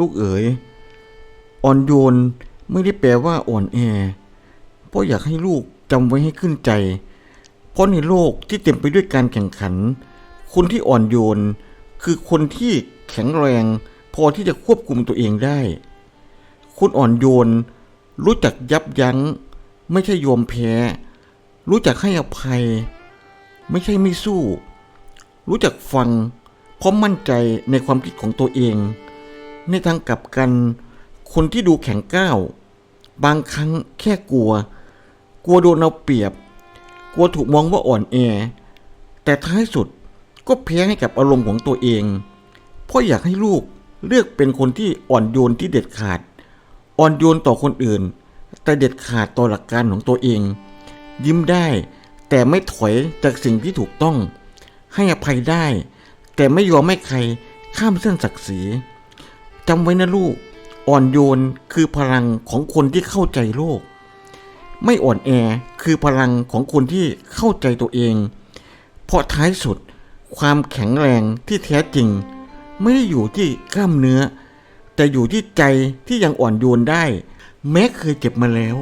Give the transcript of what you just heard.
ลูกเอ๋ย อ่อนโยนไม่ได้แปลว่าอ่อนแอ เพราะอยากให้ลูกจำไว้ให้ขึ้นใจ เพราะในโลกที่เต็มไปด้วยการแข่งขัน คนที่อ่อนโยน คือคนที่แข็งแรง พอที่จะควบคุมตัวเองได้คุณอ่อนโยน รู้จักยับยั้ง ไม่ใช่ยอมแพ้ รู้จักให้อภัย ไม่ใช่ไม่สู้ รู้จักฟังพราะมั่นใจในความคิดของตัวเอง ในทางกลับกัน คนที่ดูแข็งก้าว บางครั้งแค่กลัว กลัวโดนเอาเปรียบ กลัวถูกมองว่าอ่อนแอ แต่ท้ายสุดก็แพ้ให้กับอารมณ์ของตัวเองเพราะอยากให้ลูกเลือกเป็นคนที่อ่อนโยนที่เด็ดขาด อ่อนโยนต่อคนอื่น แต่เด็ดขาดต่อหลักการของตัวเอง ยิ้มได้แต่ไม่ถอยจากสิ่งที่ถูกต้อง ให้อภัยได้ แต่ไม่ยอมให้ใครข้ามเส้นศักดิ์ศรี จำไว้นะลูก อ่อนโยนคือพลังของคนที่เข้าใจโลก ไม่อ่อนแอคือพลังของคนที่เข้าใจตัวเอง เพราะท้ายสุดความแข็งแรงที่แท้จริง ไม่ได้อยู่ที่กล้ามเนื้อ แต่อยู่ที่ใจที่ยังอ่อนโยนได้ แม้เคยเจ็บมาแล้ว